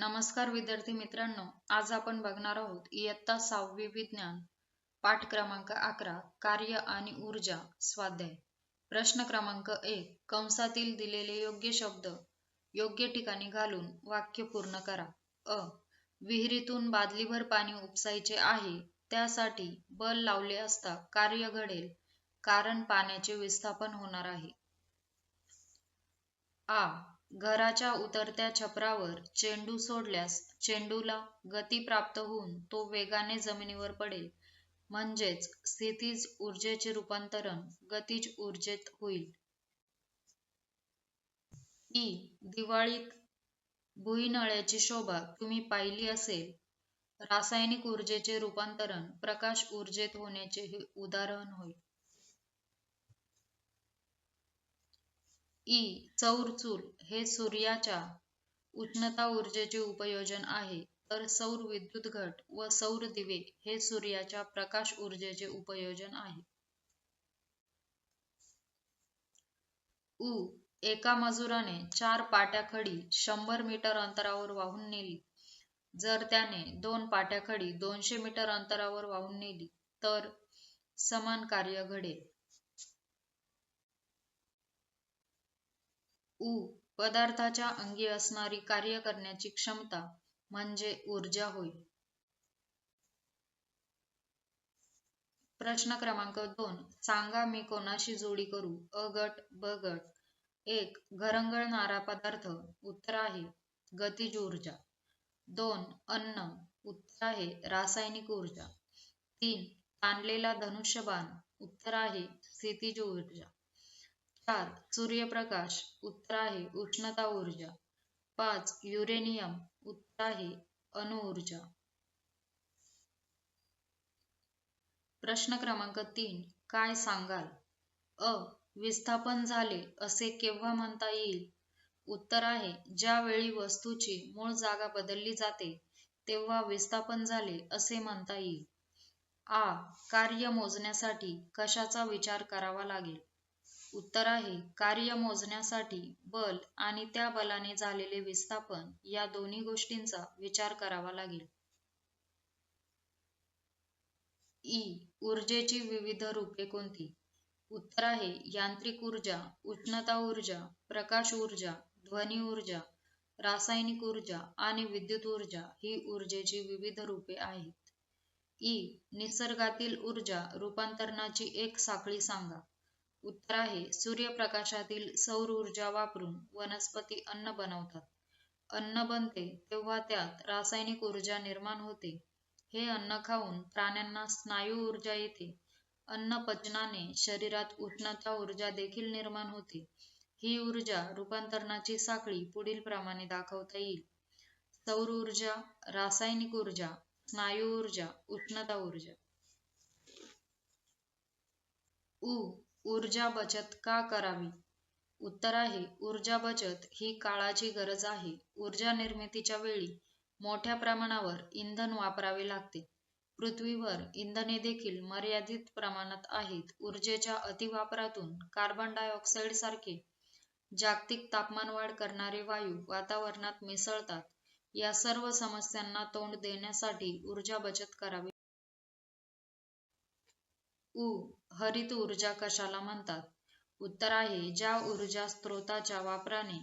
नमस्कार विद्यार्थी मित्रांनो आज आपण बघणार आहोत इयत्ता सहावी विज्ञान पाठ क्रमांक अकरा कार्य आणि ऊर्जा स्वाध्याय. प्रश्न क्रमांक एक कंसातील दिलेले योग्य शब्द योग्य ठिकाणी घालून वाक्य पूर्ण करा. अ विहिरीतून बादलीभर पाणी उपसायचे आहे त्यासाठी बल लावले असता कार्य घडेल कारण पाण्याचे विस्थापन होणार आहे. आ घराच्या उतरत्या छपरावर चेंडू सोडल्यास चेंडूला गती प्राप्त होऊन तो वेगाने जमिनीवर पडेल. म्हणजेच स्थितीज ऊर्जेचे रूपांतरण गतीज ऊर्जेत होईल. ई. दिवाळीत भुईनळ्याची शोभा तुम्ही पाहिली असेल. रासायनिक ऊर्जेचे रूपांतरण प्रकाश ऊर्जेत होण्याचे हे उदाहरण होय. ई सौर चूल हे सूर्याच्या उष्णता ऊर्जेचे उपयोजन आहे. तर सौर विद्युत घट व सौर दिवे हे सूर्याच्या प्रकाश ऊर्जेचे उपयोजन आहे. उ एका मजुराने चार पाट्या खडी शंभर मीटर अंतरावर वाहून नेली. जर त्याने दोन पाट्या खडी दोनशे मीटर अंतरावर वाहून नेली तर समान कार्य घडेल. उ पदार्थाच्या अंगी असणारी कार्य करण्याची क्षमता म्हणजे ऊर्जा होय. प्रश्न क्रमांक दोन. सांगा मी कोणाशी जोडी करू? अ गट ब गट. एक घरंगळणारा पदार्थ. उत्तर आहे गतिज ऊर्जा. दोन अन्न. उत्तर आहे रासायनिक ऊर्जा. तीन ताणलेला धनुष्यबाण. उत्तर आहे स्थितीज ऊर्जा. चार सूर्यप्रकाश उत्तर आहे उष्णता ऊर्जा. पाच युरेनियम उत्तर आहे अणुऊर्जा प्रश्न क्रमांक तीन काय सांगाल? अ विस्थापन झाले असे केव्हा म्हणता येईल? उत्तर आहे ज्यावेळी वस्तूची मूळ जागा बदलली जाते तेव्हा विस्थापन झाले असे म्हणता येईल. आ कार्य मोजण्यासाठी कशाचा विचार करावा लागेल? उत्तर आहे. कार्य मोजण्यासाठी बल आणि त्या बलाने झालेले विस्थापन या दोन्ही गोष्टींचा विचार करावा लागेल. ई. ऊर्जेची विविध रूपे कोणती? उत्तर आहे यांत्रिक ऊर्जा उष्णता ऊर्जा प्रकाश ऊर्जा ध्वनी ऊर्जा रासायनिक ऊर्जा आणि विद्युत ऊर्जा ही ऊर्जेची विविध रूपे आहेत. ई. निसर्गातील ऊर्जा रूपांतरणाची एक साखळी सांगा. उत्तर आहे. सूर्यप्रकाशातील सौर ऊर्जा वापरून वनस्पती अन्न बनवतात. अन्न बनते तेव्हा त्यात रासायनिक ऊर्जा निर्माण होते. हे अन्न खाऊन प्राण्यांना स्नायू ऊर्जा येते. अन्न पचनाने शरीरात उष्णता ऊर्जा देखील निर्माण होते. ही ऊर्जा रूपांतरणाची साखळी पुढील प्रमाणे दाखवता येईल. सौर ऊर्जा रासायनिक ऊर्जा स्नायू ऊर्जा उष्णता ऊर्जा. उ ऊर्जा बचत का करावी? उत्तर आहे ऊर्जा बचत ही काळाची गरज आहे. ऊर्जा निर्मितीच्या वेळी मोठ्या प्रमाणावर इंधन वापरावे लागते. पृथ्वीवर इंधने देखील मर्यादित प्रमाणात आहेत. ऊर्जेच्या अतिवापरातून कार्बन डायऑक्साईड सारखे जागतिक तापमानवाढ करणारे वायू वातावरणात मिसळतात. या सर्व समस्यांना तोंड देण्यासाठी ऊर्जा बचत करावी उ हरित ऊर्जा कशाला म्हणतात? उत्तर आहे ज्या ऊर्जा स्त्रोताच्या वापराने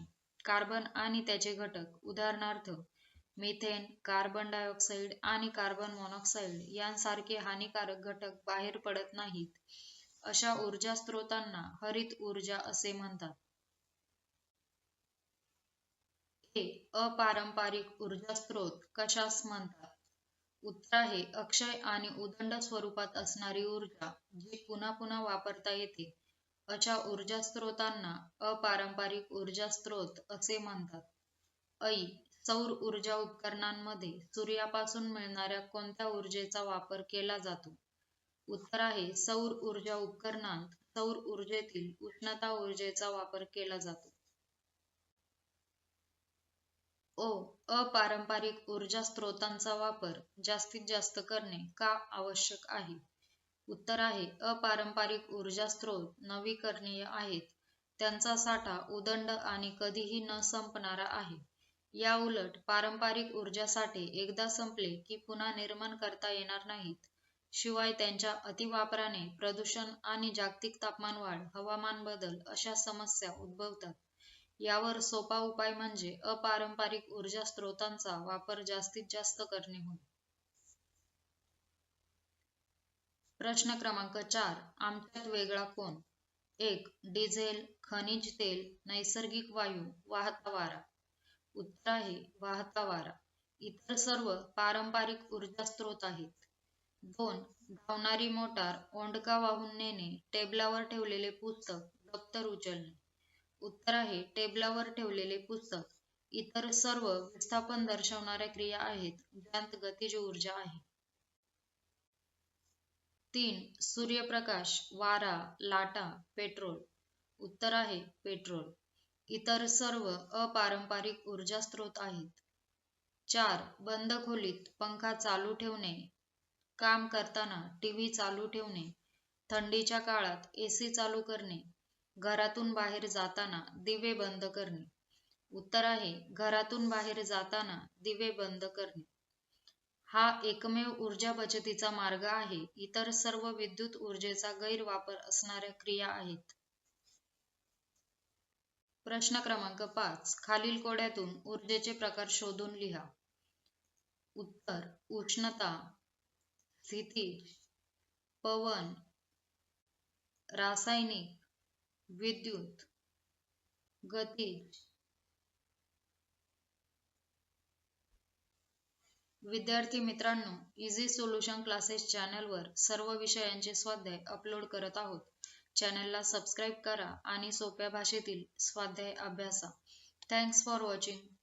कार्बन आणि त्याचे घटक उदाहरणार्थ मिथेन कार्बन डायऑक्साईड आणि कार्बन मोनॉक्साईड यांसारखे हानिकारक घटक बाहेर पडत नाहीत अशा ऊर्जा स्त्रोतांना हरित ऊर्जा असे म्हणतात. हे अपारंपरिक ऊर्जा स्त्रोत कशास म्हणतात? उत्तर आहे अक्षय आणि उदंड स्वरूपात असणारी ऊर्जा जी पुन्हा पुन्हा वापरता येते. अशा ऊर्जा स्त्रोतांना अपारंपरिक ऊर्जा स्त्रोत असे म्हणतात. ऐ सौर ऊर्जा उपकरणांमध्ये सूर्यापासून मिळणाऱ्या कोणत्या ऊर्जेचा वापर केला जातो? उत्तर आहे सौर ऊर्जा उपकरणांत सौर ऊर्जेतील उष्णता ऊर्जेचा वापर केला जातो. ओ अपारंपरिक ऊर्जा स्त्रोतांचा वापर जास्तीत जास्त करणे का आवश्यक आहे? उत्तर आहे अपारंपरिक ऊर्जा स्त्रोत नवीकरणीय आहेत. त्यांचा साठा उदंड आणि कधीही न संपणारा आहे. या उलट पारंपरिक ऊर्जा साठे एकदा संपले की पुन्हा निर्माण करता येणार नाहीत. शिवाय त्यांच्या अतिवापराने प्रदूषण आणि जागतिक तापमानवाढ हवामान बदल अशा समस्या उद्भवतात. यावर सोपा उपाय म्हणजे अपारंपरिक ऊर्जा स्रोतांचा वापर जास्तीत जास्त करणे होय. प्रश्न क्रमांक चार आमच्यात वेगळा कोण? एक डिझेल खनिज तेल नैसर्गिक वायू वाहता वारा. उत्तर आहे वाहता वारा. इतर सर्व पारंपरिक ऊर्जा स्रोत आहेत. दोन धावणारी मोटार ओंडका वाहून नेणे टेबलावर ठेवलेले पुस्तक दप्तर उचलणे. उत्तर आहे. टेबलावर ठेवलेले पुस्तक. इतर सर्व विस्थापन दर्शवणाऱ्या क्रिया आहेत. ज्यात गतिज ऊर्जा आहे. तीन. सूर्यप्रकाश वारा लाटा पेट्रोल. उत्तर आहे पेट्रोल. इतर सर्व अपारंपरिक ऊर्जा स्रोत आहेत. चार. बंद खोलीत पंखा चालू ठेवणे. काम करताना टीव्ही चालू ठेवणे. थंडीच्या काळात एसी चालू करणे. घरातून बाहेर जाताना दिवे बंद करणे. उत्तर आहे घरातून बाहेर जाताना दिवे बंद करणे. हा एकमेव ऊर्जा बचतीचा मार्ग आहे. इतर सर्व विद्युत ऊर्जेचा गैरवापर असणाऱ्या क्रिया आहेत. प्रश्न क्रमांक पाच खालील कोड्यातून ऊर्जेचे प्रकार शोधून लिहा. उत्तर उष्णता स्थिती पवन रासायनिक विद्युत गतिज विद्यार्थी मित्रांनो इझी सोल्युशन क्लासेस चॅनलवर सर्व विषयांचे स्वाध्याय अपलोड करत आहोत. चॅनलला सबस्क्राईब करा आणि सोप्या भाषेतील स्वाध्याय अभ्यासा. Thanks for watching